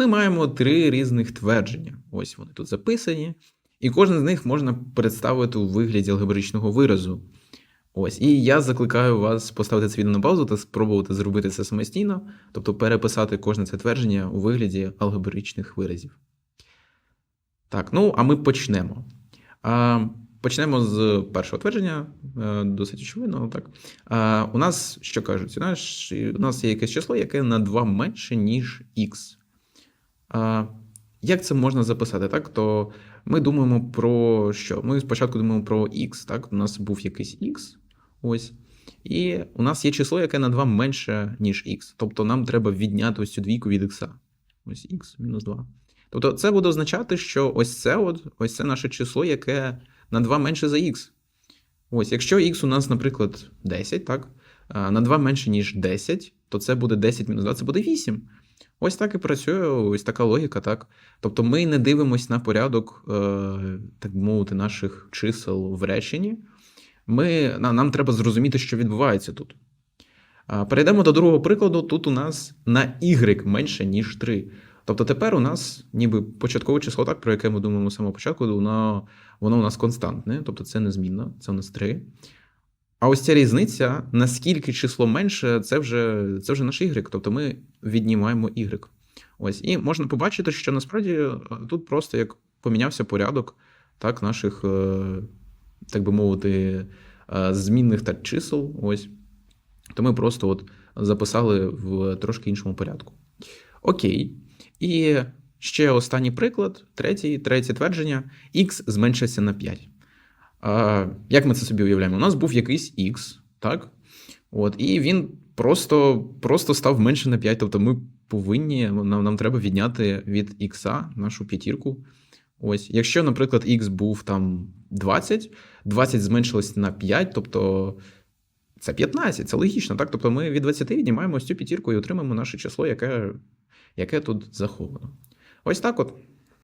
ми маємо три різних твердження. Ось вони тут записані. І кожен з них можна представити у вигляді алгебричного виразу. Ось, і я закликаю вас поставити це відео на паузу та спробувати зробити це самостійно, тобто переписати кожне це твердження у вигляді алгебричних виразів. Так, ну а ми почнемо. А, почнемо з першого твердження, е, досить очевидного. Так? А, у нас що кажуть? У нас, у нас є якесь число, яке на 2 менше, ніж х. Як це можна записати? Так? То ми думаємо про що? Ми спочатку думаємо про х. Так? У нас був якийсь х. Ось. І у нас є число, яке на 2 менше, ніж х. Тобто нам треба відняти ось цю двійку від х. Ось х мінус 2. Тобто це буде означати, що ось це от, ось це наше число, яке на 2 менше за х. Ось, якщо х у нас, наприклад, 10, так? на 2 менше, ніж 10, то це буде 10 мінус 2, це буде 8. Ось так і працює, ось така логіка, так. Тобто ми не дивимося на порядок, е, так би мовити, наших чисел в реченні. Ми, нам треба зрозуміти, що відбувається тут. Перейдемо до другого прикладу. Тут у нас на y менше, ніж 3. Тобто тепер у нас ніби початкове число, так, про яке ми думаємо з самого початку, воно, воно у нас константне, тобто це незмінно, це у нас 3. А ось ця різниця, наскільки число менше, це вже, це вже наш y, тобто ми віднімаємо y. Ось, і можна побачити, що насправді е, тут просто як помінявся порядок так, наших, е, так би мовити, е, змінних та чисел. Ось. То ми просто от записали в трошки іншому порядку. Окей. І ще останній приклад, третій, третє твердження: х зменшиться на 5. Як ми це собі уявляємо? У нас був якийсь х, так? От, і він просто, просто став менше на 5. Тобто ми повинні, нам, нам треба відняти від х нашу п'ятірку. Ось, якщо, наприклад, х був там 20, 20 зменшилось на 5, тобто це 15, це логічно, так? Тобто ми від 20 віднімаємо ось цю п'ятірку і отримаємо наше число, яке, яке тут заховано. Ось так от.